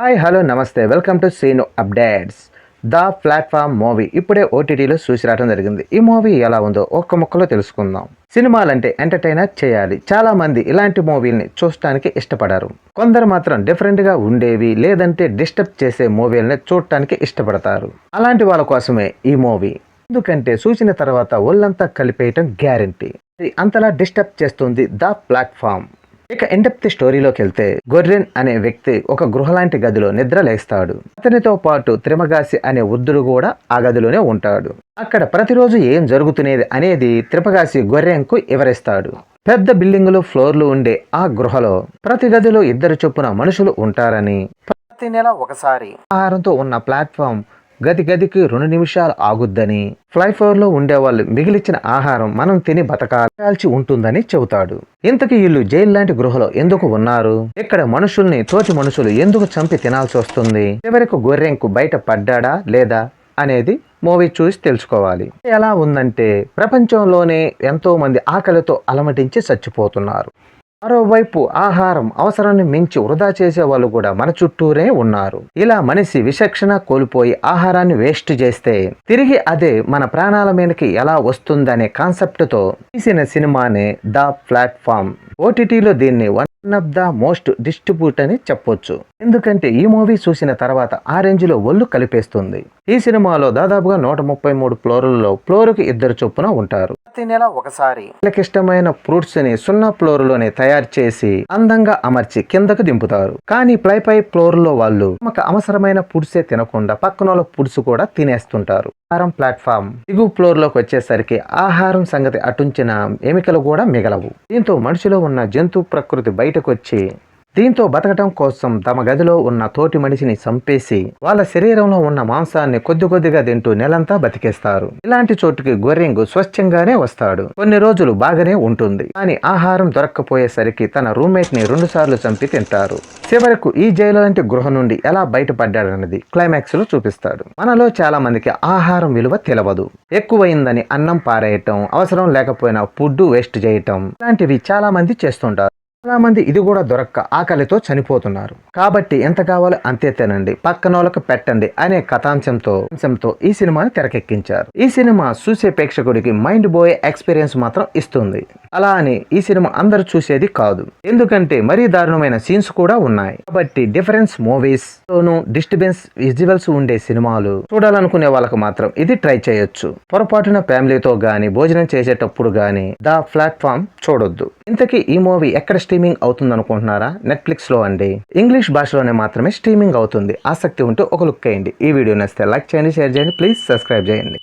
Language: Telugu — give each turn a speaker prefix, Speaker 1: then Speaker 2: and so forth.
Speaker 1: హాయ్ హలో నమస్తే. Welcome to Seenu updates. The platform movie. ఇప్పుడే ఓటీటీలో చూసి రావడం జరిగింది. ఈ మూవీ ఎలా ఉందో ఒక్క ముక్కలో తెలుసుకుందాం. సినిమాలంటే ఎంటర్టైనర్ చేయాలి. చాలా మంది ఇలాంటి మూవీల్ని చూడటానికి ఇష్టపడారు. కొందరు మాత్రం డిఫరెంట్గా ఉండేవి లేదంటే డిస్టర్బ్ చేసే మూవీలని చూడటానికి ఇష్టపడతారు. అలాంటి వాళ్ళ కోసమే ఈ మూవీ. ఎందుకంటే చూసిన తర్వాత ఒళ్ళంతా కలిపేయటం గ్యారంటీ. అంతలా డిస్టర్బ్ చేస్తుంది ద ప్లాట్ఫామ్. ఇక ఇండెప్త్ స్టోరీలోకి వెళ్తే గొర్రెన్ అనే వ్యక్తి ఒక గృహ లాంటి గదిలో నిద్ర లేస్తాడు. అతనితో పాటు త్రిమగాసి అనే వృద్ధుడు కూడా ఆ గదిలోనే ఉంటాడు. అక్కడ ప్రతిరోజు ఏం జరుగుతునేది అనేది త్రిపగాసి గొర్రెంకు వివరిస్తాడు. పెద్ద బిల్డింగులు ఫ్లోర్లు ఉండే ఆ గృహలో ప్రతి గదిలో ఇద్దరు చొప్పున మనుషులు ఉంటారని ప్రతి నెల ఒకసారి ఆహారంతో ఉన్న ప్లాట్ఫామ్ గది గదికి రెండు నిమిషాలు ఆగుద్దని. ఫ్లైఫోర్లో ఉండేవాళ్ళు మిగిలిచ్చిన ఆహారం మనం తిని బతకాల్చి ఉంటుందని చెబుతాడు. ఇంతకీ వీళ్ళు జైలు లాంటి గృహలో ఎందుకు ఉన్నారు? ఇక్కడ మనుషుల్ని తోటి మనుషులు ఎందుకు చంపి తినాల్సి వస్తుంది? చివరికి గొర్రెంకు బయట పడ్డా లేదా అనేది మూవీ చూసి తెలుసుకోవాలి. ఎలా ఉందంటే ప్రపంచంలోనే ఎంతో మంది ఆకలితో అలమటించి చచ్చిపోతున్నారు. మరోవైపు ఆహారం అవసరాన్ని మించి వృధా చేసే వాళ్ళు కూడా మన చుట్టూరే ఉన్నారు. ఇలా మనిషి విచక్షణ కోల్పోయి ఆహారాన్ని వేస్ట్ చేస్తే తిరిగి అదే మన ప్రాణాల మీదకి ఎలా వస్తుందనే కాన్సెప్ట్తో తీసిన సినిమానే ద ప్లాట్ఫామ్. ఓటీటీలో దీన్ని one of the most distribute అని చెప్పొచ్చు. ఎందుకంటే ఈ మూవీ చూసిన తర్వాత ఆ లో ఒళ్ళు కలిపేస్తుంది. ఈ సినిమాలో దాదాపుగా నూట ముప్పై మూడు ఫ్లోర్లలో ఫ్లోర్కి ఇద్దరు చొప్పున ఉంటారు. ప్రతి నెల ఒకసారి. వీళ్ళకి ఇష్టమైన ఫ్రూట్స్ని సున్నా ఫ్లోర్లోనే తయారు చేసి అందంగా అమర్చి కిందకు దింపుతారు. కానీ ప్లై పై ఫ్లోర్లో వాళ్ళు తమకు అవసరమైన ఫుడ్సే తినకుండా పక్కన ఫుడ్స్ కూడా తినేస్తుంటారు. ఆహారం ప్లాట్ఫామ్ దిగు ఫ్లోర్లోకి వచ్చేసరికి ఆహారం సంగతి అటుంచిన ఎమికలు కూడా మిగలవు. దీంతో మనిషిలో ఉన్న జంతు ప్రకృతి బయటకు వచ్చి దీంతో బతకటం కోసం తమ గదిలో ఉన్న తోటి మనిషిని చంపేసి వాళ్ళ శరీరంలో ఉన్న మాంసాన్ని కొద్ది కొద్దిగా తింటూ నెలంతా బతికేస్తారు. ఇలాంటి చోటుకి గొర్రెంగు స్వచ్ఛంగానే వస్తాడు. కొన్ని రోజులు బాగానే ఉంటుంది. కానీ ఆహారం దొరక్కపోయేసరికి తన రూమ్మేట్ని రెండు సార్లు చంపి తింటారు. చివరకు ఈ జైలు లాంటి గృహ నుండి ఎలా బయటపడ్డాడన్నది క్లైమాక్స్లో చూపిస్తాడు. మనలో చాలా మందికి ఆహారం విలువ తెలవదు. ఎక్కువైందని అన్నం పారేయటం అవసరం లేకపోయినా ఫుడ్ వేస్ట్ చేయటం ఇలాంటివి చాలా మంది చేస్తుంటారు. చాలా మంది ఇది కూడా దొరక్క ఆకలితో చనిపోతున్నారు. కాబట్టి ఎంత కావాలో అంతే తినండి పక్కన వాళ్ళకి పెట్టండి అనే కథాంశంతో అంశంతో ఈ సినిమాని తెరకెక్కించారు. ఈ సినిమా చూసే ప్రేక్షకుడికి మైండ్ బోయే ఎక్స్పీరియన్స్ మాత్రం ఇస్తుంది. అలా అని ఈ సినిమా అందరు చూసేది కాదు. ఎందుకంటే మరీ దారుణమైన సీన్స్ కూడా ఉన్నాయి. కాబట్టి డిఫరెన్స్ మూవీస్ తోను డిస్టర్బెన్స్ విజువల్స్ ఉండే సినిమాలు చూడాలనుకునే వాళ్ళకి మాత్రం ఇది ట్రై చేయొచ్చు. పొరపాటున ఫ్యామిలీతో గాని భోజనం చేసేటప్పుడు గాని ద ప్లాట్ఫామ్ చూడొద్దు. ఇంతకీ ఈ మూవీ ఎక్కడ స్ట్రీమింగ్ అవుతుంది అనుకుంటున్నారా నెట్ఫ్లిక్స్లో అండి. ఇంగ్లీష్ భాషలోనే మాత్రమే స్ట్రీమింగ్ అవుతుంది. ఆసక్తి ఉంటే ఒక లుక్ వేయండి. ఈ వీడియో నచ్చితే లైక్ చేయండి షేర్ చేయండి. ప్లీజ్ సబ్స్క్రైబ్ చేయండి.